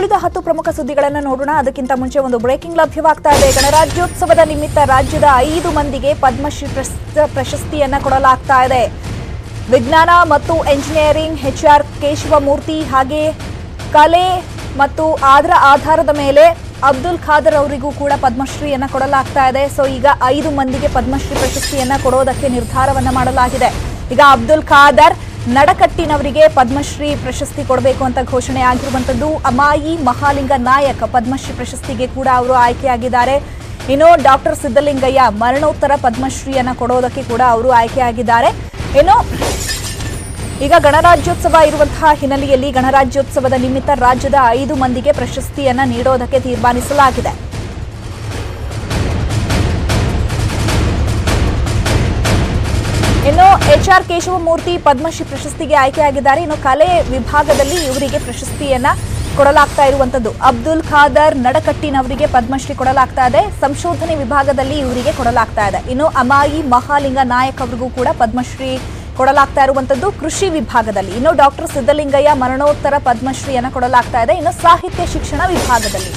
ಇನ್ನುಳಿದ ಹತ್ತು ಪ್ರಮುಖ ಸುದ್ದಿಗಳನ್ನು ನೋಡೋಣ. ಅದಕ್ಕಿಂತ ಮುಂಚೆ ಒಂದು ಬ್ರೇಕಿಂಗ್ ಲಭ್ಯವಾಗ್ತಾ ಇದೆ. ಗಣರಾಜ್ಯೋತ್ಸವದ ನಿಮಿತ್ತ ರಾಜ್ಯದ ಐದು ಮಂದಿಗೆ ಪದ್ಮಶ್ರೀ ಪ್ರಶಸ್ತಿಯನ್ನು ಕೊಡಲಾಗ್ತಾ ಇದೆ. ವಿಜ್ಞಾನ ಮತ್ತು ಎಂಜಿನಿಯರಿಂಗ್ ಎಚ್ಆರ್ ಕೇಶವಮೂರ್ತಿ ಹಾಗೆ ಕಲೆ ಮತ್ತು ಅದರ ಆಧಾರದ ಮೇಲೆ ಅಬ್ದುಲ್ ಖಾದರ್ ಅವರಿಗೂ ಕೂಡ ಪದ್ಮಶ್ರೀಯನ್ನು ಕೊಡಲಾಗ್ತಾ ಇದೆ. ಸೊ ಈಗ ಐದು ಮಂದಿಗೆ ಪದ್ಮಶ್ರೀ ಪ್ರಶಸ್ತಿಯನ್ನು ಕೊಡೋದಕ್ಕೆ ನಿರ್ಧಾರವನ್ನು ಮಾಡಲಾಗಿದೆ. ಈಗ ಅಬ್ದುಲ್ ಖಾದರ್ ನಡಕಟ್ಟಿನವರಿಗೆ ಪದ್ಮಶ್ರೀ ಪ್ರಶಸ್ತಿ ಕೊಡಬೇಕು ಅಂತ ಘೋಷಣೆ ಆಗಿರುವಂತದ್ದು ಅಮಾಯಿ ಮಹಾಲಿಂಗ ನಾಯಕ ಪದ್ಮಶ್ರೀ ಪ್ರಶಸ್ತಿಗೆ ಕೂಡ ಅವರು ಆಯ್ಕೆಯಾಗಿದ್ದಾರೆ. ಇನ್ನು ಡಾಕ್ಟರ್ ಸಿದ್ದಲಿಂಗಯ್ಯ ಮರಣೋತ್ತರ ಪದ್ಮಶ್ರೀಯನ್ನ ಕೊಡೋದಕ್ಕೆ ಕೂಡ ಅವರು ಆಯ್ಕೆಯಾಗಿದ್ದಾರೆ. ಇನ್ನು ಈಗ ಗಣರಾಜ್ಯೋತ್ಸವ ಇರುವಂತಹ ಹಿನ್ನೆಲೆಯಲ್ಲಿ ಗಣರಾಜ್ಯೋತ್ಸವದ ನಿಮಿತ್ತ ರಾಜ್ಯದ ಐದು ಮಂದಿಗೆ ಪ್ರಶಸ್ತಿಯನ್ನ ನೀಡೋದಕ್ಕೆ ತೀರ್ಮಾನಿಸಲಾಗಿದೆ. ಆರ್ ಕೇಶವಮೂರ್ತಿ ಪದ್ಮಶ್ರೀ ಪ್ರಶಸ್ತಿಗೆ ಆಯ್ಕೆಯಾಗಿದ್ದಾರೆ. ಇನ್ನು ಕಲೆ ವಿಭಾಗದಲ್ಲಿ ಇವರಿಗೆ ಪ್ರಶಸ್ತಿಯನ್ನ ಕೊಡಲಾಗ್ತಾ ಇರುವಂತದ್ದು. ಅಬ್ದುಲ್ ಖಾದರ್ ನಡಕಟ್ಟಿನವರಿಗೆ ಪದ್ಮಶ್ರೀ ಕೊಡಲಾಗ್ತಾ ಇದೆ. ಸಂಶೋಧನೆ ವಿಭಾಗದಲ್ಲಿ ಇವರಿಗೆ ಕೊಡಲಾಗ್ತಾ ಇದೆ. ಇನ್ನು ಅಮಾಯಿ ಮಹಾಲಿಂಗ ನಾಯಕ್ ಅವರಿಗೂ ಕೂಡ ಪದ್ಮಶ್ರೀ ಕೊಡಲಾಗ್ತಾ ಇರುವಂತದ್ದು ಕೃಷಿ ವಿಭಾಗದಲ್ಲಿ. ಇನ್ನು ಡಾಕ್ಟರ್ ಸಿದ್ದಲಿಂಗಯ್ಯ ಮರಣೋತ್ತರ ಪದ್ಮಶ್ರೀಯನ್ನು ಕೊಡಲಾಗ್ತಾ ಇದೆ. ಇನ್ನು ಸಾಹಿತ್ಯ ಶಿಕ್ಷಣ ವಿಭಾಗದಲ್ಲಿ.